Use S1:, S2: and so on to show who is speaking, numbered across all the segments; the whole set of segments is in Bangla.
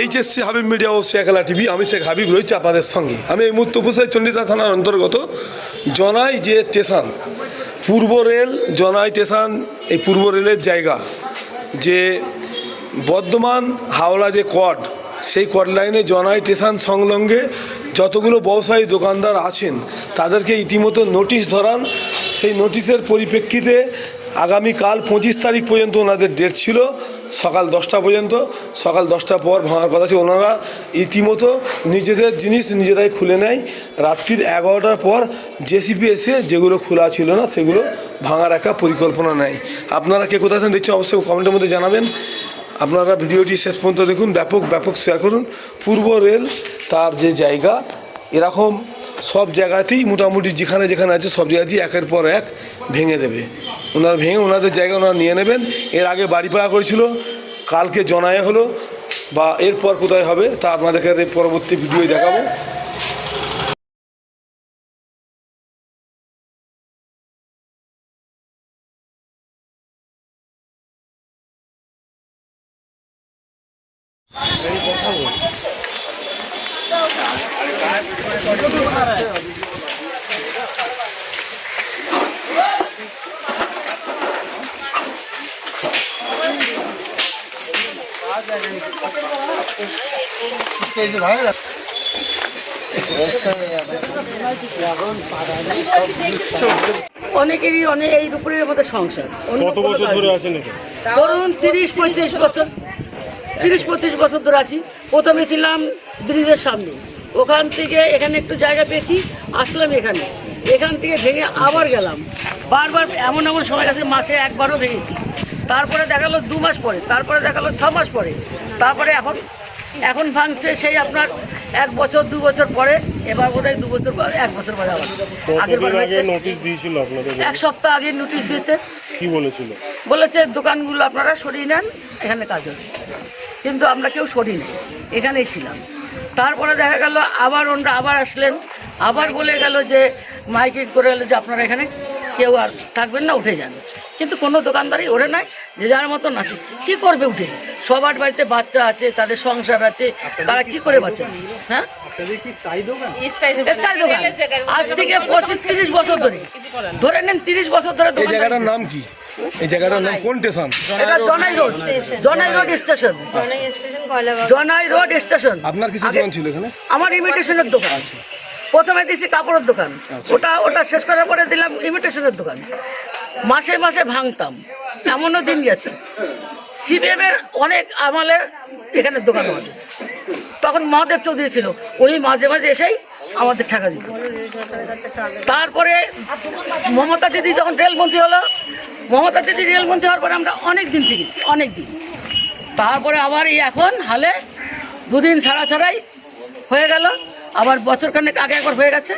S1: এইচএসসি হাবিব মিডিয়া ও শেখালা টিভি আমি শেখ হাবিব রয়েছে আপনাদের সঙ্গে। আমি এই মুহূর্তে উপসাই চন্ডিতা থানার অন্তর্গত জনাই যে স্টেশন, পূর্ব রেল, জনাই স্টেশন, এই পূর্ব রেলের জায়গা, যে বর্ধমান হাওড়া যে কট সেই কট লাইনে জনাই স্টেশন সংলগ্নে যতগুলো ব্যবসায়ী দোকানদার আছেন, তাদেরকে ইতিমধ্যে নোটিশ ধরান। সেই নোটিশের পরিপ্রেক্ষিতে আগামীকাল পঁচিশ তারিখ পর্যন্ত ওনাদের ডেট ছিল। সকাল দশটা পর্যন্ত, সকাল দশটার পর ভাঙার কথা ছিল। ওনারা ইতিমতো নিজেদের জিনিস নিজেরাই খুলে নেয়। রাত্রির এগারোটার পর জেসিপি এসে যেগুলো খোলা ছিল না, সেগুলো ভাঙার একটা পরিকল্পনা নেয়। আপনারা কে কোথায় আছেন দেখছেন অবশ্যই কমেন্টের মধ্যে জানাবেন। আপনারা ভিডিওটি শেষ পর্যন্ত দেখুন, ব্যাপক ব্যাপক শেয়ার করুন। পূর্ব রেল তার যে জায়গা, এরকম সব জায়গাতেই মোটামুটি যেখানে যেখানে আছে সব জায়গাতেই একের পর এক ভেঙে দেবে। ওনারা ভেঙে ওনাদের জায়গা ওনারা নিয়ে নেবেন। এর আগে বাড়ি পাড়া করেছিল, কালকে জনায় হলো, বা এরপর কোথায় হবে তা আপনাদেরকে পরবর্তী ভিডিও দেখাবো।
S2: অনেকেরই অনেক এই দুপুরের মধ্যে সংসার।
S3: কত বছর ধরে আছেন
S2: ধরুন তিরিশ পঁয়ত্রিশ বছর। তিরিশ পঁয়ত্রিশ বছর ধরে আছি। প্রথমে ছিলাম ব্রিজের সামনে। ওখান থেকে এখানে একটু জায়গা পেয়েছি আসলাম এখানে। এখান থেকে ভেঙে আবার গেলাম। বারবার এমন এমন সময় আছে মাসে একবারও ভেঙেছি। তারপরে দেখাল দু মাস পরে তারপরে দেখাল ছ মাস পরে। তারপরে এখন এখন ভাঙছে সেই আপনার এক বছর দু বছর পরে এবার বোধহয় দু বছর পর এক বছর পরে আবার। আগের বার
S3: কতদিন নোটিশ দিয়েছিল আপনাদের
S2: এক সপ্তাহ আগে নোটিশ দিয়েছে।
S3: কি বলেছিল?
S2: বলেছে দোকানগুলো আপনারা সরিয়ে নেন এখানে কাজ হবে। কিন্তু আমরা কেউ নেই। এখানেই ছিলাম। তারপরে দেখা গেল আবার ওনারা আবার আসলেন। আবার বলে গেল যে মাইকিং করে গেলো যে আপনারা এখানে কেউ আর থাকবেন না উঠে যান। কিন্তু কোনো দোকানদারই ওরে নাই যে যার মতন আছে। কী করবে উঠে? সবার বাড়িতে বাচ্চা আছে তাদের সংসার আছে তারা কি করে বাঁচে? হ্যাঁ? আজ থেকে পঁচিশ তিরিশ বছর ধরে। ধরে নেন তিরিশ বছর ধরে
S1: এই জায়গাটার নাম কি? এই জায়গাটার নাম কোন স্টেশন?
S2: এটা Janai road Janai road station.
S4: Janai station
S2: Janai road station.
S1: আপনার কিছু দোকান ছিল এখানে?
S2: আমার ইমিটেশনের দোকান। আছে প্রথমে দিয়েছি কাপড়ের দোকান। ওটা ওটা শেষ করার পরে দিলাম ইমিটেশনের দোকান। মাসে মাসে ভাঙতাম। এমনও দিন গেছে। সিবিএমের অনেক আমলের এখানে দোকান আমাদের তখন মহাদেব চৌধুরী ছিল। উনি মাঝে মাঝে এসেই আমাদের টাকা দিত। তারপরে মমতা দিদি যখন রেলমন্ত্রী হলো মমতা দিদি রেলমন্ত্রী হওয়ার পরে আমরা অনেক দিন থেকেছি অনেক দিন। তারপরে আবার এই এখন হালে দুদিন ছাড়া ছাড়াই হয়ে গেল। আবার বছরখানেক আগে একবার হয়ে গেছে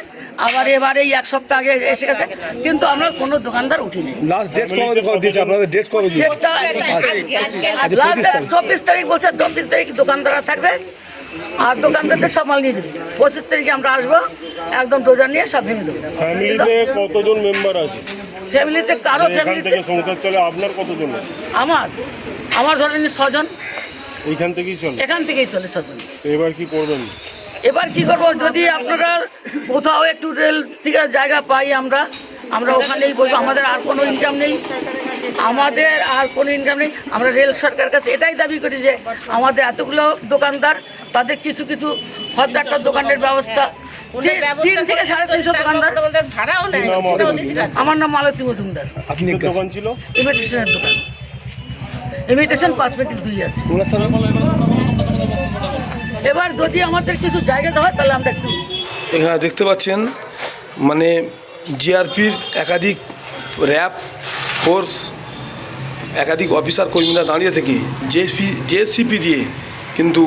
S2: আবার এবার এই এক সপ্তাহ আগে এসে গেছে। কিন্তু আমরা কোনো দোকানদার উঠিনি
S1: লাস্ট ডেট কবে কবে দিয়েছে? আপনাদের ডেট কবে
S2: লাস্ট। চব্বিশ তারিখ বলছে চব্বিশ তারিখ দোকানদাররা থাকবে। আর দোকানদারদের সব মাল নিয়ে দেবে পঁচিশ তারিখে আমরা আসব একদম ডোজার নিয়ে সব ভেঙে দেবো।
S3: ফ্যামিলিতে কতজন মেম্বার আছে?
S2: ফ্যামিলিতে কারও
S3: এখান
S2: ফ্যামিলিতে
S3: থেকে সংসার চলে আপনার কতজন
S2: আমার আমার ধরেন ছজন।
S3: এইখান থেকেই চলে?
S2: এখান থেকেই চলে ছজন।
S3: এবার কি করবেন?
S2: এবার কি করব যদি আপনারা কোথাও একটু রেল থেকে জায়গা পাই আমরা আমরা ওখানেই বলব আমাদের আর কোনো ইনকাম নেই। আমাদের আর কোনো ইনকাম নেই। আমরা রেল সরকার কাছে এটাই দাবি করি যে আমাদের এতগুলো দোকানদার তাদের কিছু কিছু হদ্দারটা দোকানের ব্যবস্থা তিন থেকে সাড়ে তিনশো দোকানদার।
S4: ভাড়াও নেয়।
S3: কি নাম আপনার?
S2: আমার নাম মালতী মজুমদার।
S1: আপনি
S3: কিসের দোকান ছিল?
S2: ইমিটেশনের দোকান। ইমিটেশন কসমেটিক দুই আছে।
S1: ওনার তো নাম?
S2: এবার যদি আমাদের কিছু জায়গা দেওয়া হয় তাহলে আমরা একটু
S1: এখানে দেখতে পাচ্ছেন মানে জিআরপির একাধিক র্যাব ফোর্স একাধিক অফিসার কর্মীরা দাঁড়িয়ে থেকে জেসপি জেসিপি দিয়ে কিন্তু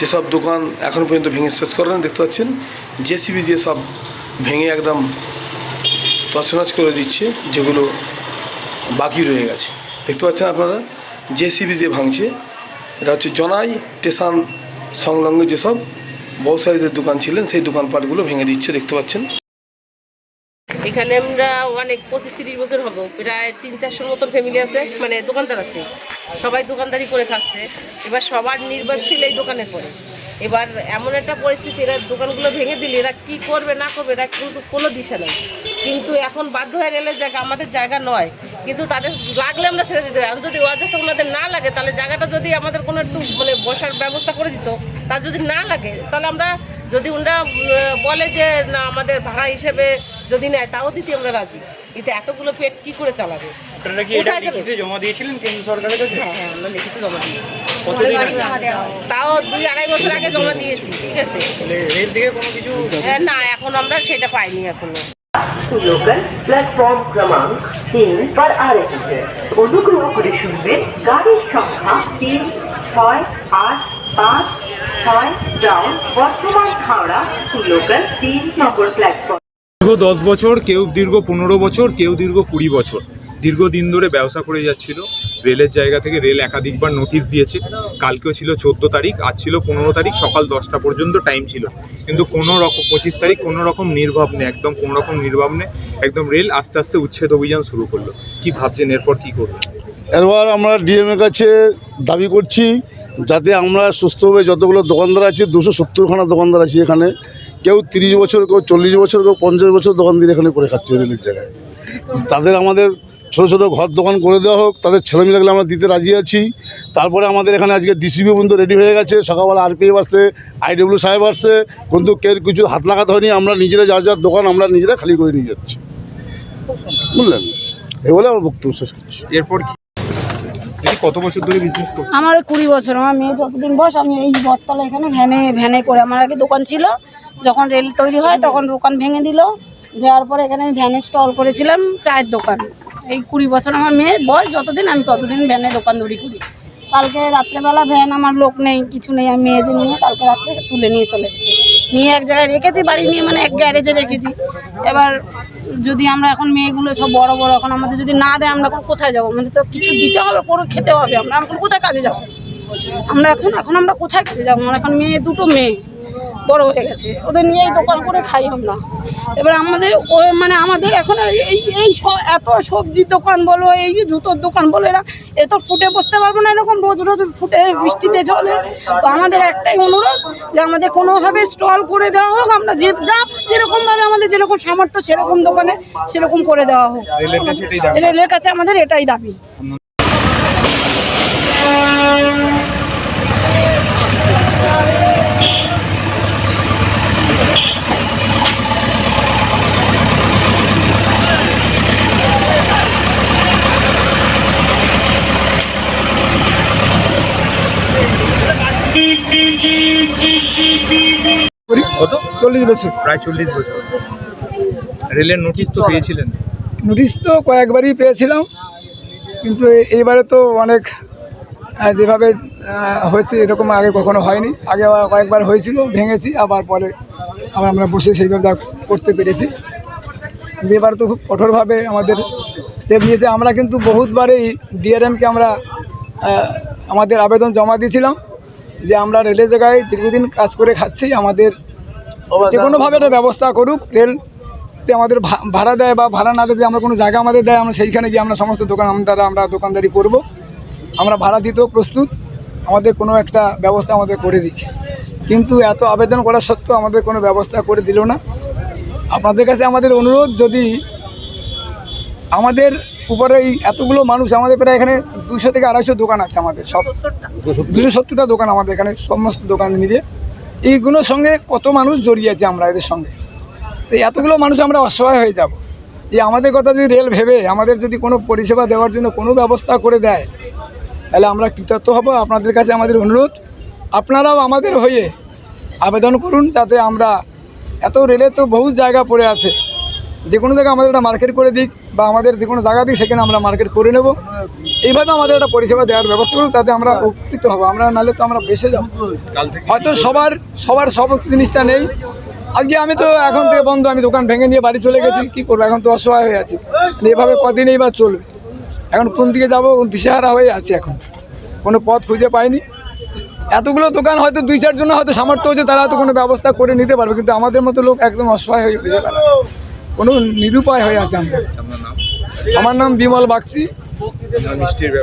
S1: যেসব দোকান এখনও পর্যন্ত ভেঙে শেষ করেন দেখতে পাচ্ছেন জেসিপি দিয়ে সব ভেঙে একদম তছনছ করে দিচ্ছে, যেগুলো বাকি রয়ে গেছে। দেখতে পাচ্ছেন আপনারা? জেসিবি দিয়ে ভাঙছে, এটা হচ্ছে জনাই স্টেশন সংলগ্ন যেসব ব্যবসায়ীদের দোকান ছিলেন, সেই দোকানপাটগুলো ভেঙে দিচ্ছে, দেখতে পাচ্ছেন?
S4: এখানে এখানে আমরা অনেক পঁচিশ তিরিশ বছর হব, প্রায় তিন চারশোর মতন ফ্যামিলি আছে মানে দোকানদার আছে। সবাই দোকানদারি করে খাচ্ছে, এবার সবার নির্ভরশীল এই দোকানের পরে এবার এমন একটা পরিস্থিতি এরা দোকানগুলো ভেঙে দিলে এরা কি করবে না করবে এরা কিন্তু কোনো দিশা নেই। কিন্তু এখন বাধ্য হয়ে রেলের জায়গা আমাদের জায়গা নয়। কিন্তু তাদের লাগলে আমরা ছেড়ে দিতে। এখন যদি অযথা ওনাদের না লাগে তাহলে জায়গাটা যদি আমাদের কোনো একটু মানে বসার ব্যবস্থা করে দিত তার যদি না লাগে তাহলে আমরা যদি ওনারা বলে যে না আমাদের ভাড়া হিসেবে যদি নেয় তাও দিতে আমরা রাজি। কিন্তু এতগুলো পেট কি করে চালাবে?
S5: জমা দিয়েছিলেন কেন্দ্র সরকারের কাছে?
S4: হ্যাঁ হ্যাঁ আমরা লিখিত জমা দিয়েছি? তাও দুই আড়াই বছর আগে দিয়েছি ঠিক আছে? না এখন আমরা সেটা পাইনি
S6: অনুগ্রহ করে শুনবেন গাড়ির সংখ্যা তিন ছয় আট পাঁচ ছয় ডাউন বর্তমান লোকাল তিন নম্বর প্ল্যাটফর্ম।
S7: দীর্ঘ দশ বছর কেউ দীর্ঘ পনেরো বছর কেউ দীর্ঘ কুড়ি বছর। দীর্ঘ দিন ধরে ব্যবসা করে যাচ্ছিল। রেলের জায়গা থেকে রেল একাধিকবার নোটিশ দিয়েছে। কালকেও ছিল চোদ্দ তারিখ, আজ ছিল পনেরো তারিখ, সকাল দশটা পর্যন্ত টাইম ছিল। কিন্তু কোনো রকম পঁচিশ তারিখ কোনো রকম নির্ভাব নেই, একদম কোনো রকম নির্ভাব নেই। একদম রেল আস্তে আস্তে উচ্ছেদ অভিযান শুরু করল। কি ভাবছেন এরপর কি করবে?
S8: এবার আমরা ডিএমের কাছে দাবি করছি, যাতে আমরা সুস্থভাবে যতগুলো দোকানদার আছে, দুশো সত্তরখানা দোকানদার আছে এখানে। কেউ তিরিশ বছর, কেউ চল্লিশ বছর, কেউ পঞ্চাশ বছর দোকান দিয়ে এখানে করে খাচ্ছে রেলের জায়গায়। তাদের আমাদের ছোটো ছোটো ঘর দোকান করে দেওয়া হোক তাদের ছেলেমেয়েগুলো আমরা দিতে রাজি আছি। তারপরে আমাদের এখানে আজকে ডিসিবি পর্যন্ত রেডি হয়ে গেছে সকালবেলা আরপিএফ আসছে আইডব্লিউ সাহেব আসছে কিন্তু কেউ কিছু হাত লাগাতে হয়নি আমরা নিজেরা যার যার দোকান আমরা নিজেরা খালি করে নিয়ে যাচ্ছি। বুঝলেন? এ বলে আমার বক্তব্য শেষ করছি।
S7: এরপর কি? কত বছর ধরে বিজনেস করছে
S9: আমার কুড়ি বছর আমার মেয়ে যতদিন বয়স আমি এই বটতলা এখানে ভ্যানে ভ্যানে করে আমার আগে দোকান ছিল যখন রেল তৈরি হয় তখন দোকান ভেঙে দিল দেওয়ার পরে এখানে আমি ভ্যানে স্টল করেছিলাম চায়ের দোকান। এই কুড়ি বছর আমার মেয়ের বয়স যতদিন, আমি ততদিন ভ্যানে দোকান দৌড়ি করি। কালকে রাত্রেবেলা ভ্যান আমার লোক নেই, কিছু নেই, আমি মেয়েদের নিয়ে কালকে রাত্রে তুলে নিয়ে চলে এসেছি। নিয়ে এক জায়গায় রেখেছি, বাড়ি নিয়ে মানে এক গ্যারেজে রেখেছি। এবার যদি আমরা এখন মেয়েগুলো সব বড় বড়, এখন আমাদের যদি না দেয়, আমরা এখন কোথায় যাব? আমাদের তো কিছু দিতে হবে করে খেতে হবে আমরা এখন কোথায় কাজে যাব? আমরা এখন এখন আমরা কোথায় কাজে যাব? আমার এখন মেয়ে, দুটো মেয়ে। বড় হয়ে গেছে। ওদের নিয়েই দোকান করে খাই আমরা। এবার আমাদের ও মানে আমাদের এখন এই- এই এত সবজির দোকান বলো এই জুতোর দোকান বলো এরা এ তো ফুটে বসতে পারব না এরকম রোজ রোজ ফুটে বৃষ্টিতে চলে তো আমাদের একটাই অনুরোধ যে আমাদের কোনোভাবে স্টল করে দেওয়া হোক আমরা যে যা যেরকমভাবে আমাদের যেরকম সামর্থ্য সেরকম দোকানে সেরকম করে দেওয়া হোক।
S7: রেলের কাছে
S9: আমাদের এটাই দাবি।
S10: চল্লিশ বছর।
S7: প্রায় চল্লিশ বছর। রেলের নোটিশ তো পেয়েছিলেন।
S10: নোটিশ তো কয়েকবারই পেয়েছিলাম কিন্তু এইবারে তো অনেক যেভাবে হয়েছে এরকম আগে কখনো হয়নি। আগে আবার কয়েকবার হয়েছিল ভেঙেছি আবার পরে আবার আমরা বসে সেইভাবে করতে পেরেছি। এবার তো খুব কঠোরভাবে আমাদের স্টেপ নিয়েছে। আমরা কিন্তু বহুতবারই ডিআরএমকে আমরা আমাদের আবেদন জমা দিয়েছিলাম যে আমরা রেলের জায়গায় দীর্ঘদিন কাজ করে খাচ্ছি আমাদের যে কোনোভাবে একটা ব্যবস্থা করুক রেল তে আমাদের ভা- ভাড়া দেয় বা ভাড়া না দিতে আমরা কোনো জায়গা আমাদের দেয় আমরা সেইখানে গিয়ে আমরা সমস্ত দোকান আমরা আমরা দোকানদারি করব। আমরা ভাড়া দিতেও প্রস্তুত আমাদের কোনো একটা ব্যবস্থা আমাদের করে দিক কিন্তু এত আবেদন করা সত্ত্বেও আমাদের কোনো ব্যবস্থা করে দিল না। আপনাদের কাছে আমাদের অনুরোধ যদি আমাদের উপরে এই এতগুলো মানুষ আমাদের প্রায় এখানে দুশো থেকে আড়াইশো দোকান আছে আমাদের সব। দুশো সত্তরটা দোকান আমাদের এখানে সমস্ত দোকান মিলিয়ে। এইগুলোর সঙ্গে কত মানুষ জড়িয়ে আছে আমরা এদের সঙ্গে? তো এতগুলো মানুষ আমরা অসহায় হয়ে যাব। এই আমাদের কথা যদি রেল ভেবে, আমাদের যদি কোনো পরিষেবা দেওয়ার জন্য কোনো ব্যবস্থা করে দেয়, তাহলে আমরা কৃতজ্ঞ হব। আপনাদের কাছে আমাদের অনুরোধ, আপনারাও আমাদের হয়ে আবেদন করুন যাতে আমরা এত রেলে তো বহু জায়গা পড়ে আছে। যে কোনো জায়গায় আমাদের একটা মার্কেট করে দিক বা আমাদের যে কোনো জায়গা দিক, সেখানে আমরা মার্কেট করে নেব। এইভাবে আমাদের একটা পরিষেবা দেওয়ার ব্যবস্থা করুন, তাতে আমরা উপকৃত হব। আমরা নাহলে তো আমরা বেসে যাব। হয়তো সবার সবার সব জিনিসটা নেই। আজকে আমি তো এখন থেকে বন্ধ, আমি দোকান ভেঙে নিয়ে বাড়ি চলে গেছি, কি করব? এখন তো অসহায় হয়ে আছি। মানে এভাবে কদিনই বা চলবে। এখন কোন দিকে যাব? দিশেহারা হয়ে আছি এখন। কোনো পথ খুঁজে পাইনি। এতগুলো দোকান হয়তো দুই চারজন হয়তো সামর্থ্য হচ্ছে তারা হয়তো কোনো ব্যবস্থা করে নিতে পারবে, কিন্তু আমাদের মতো লোক একদম অসহায় হয়ে হয়ে যাবে কোনো নিরুপায় হয়ে আছে আমরা আমার নাম বিমল বাগচি।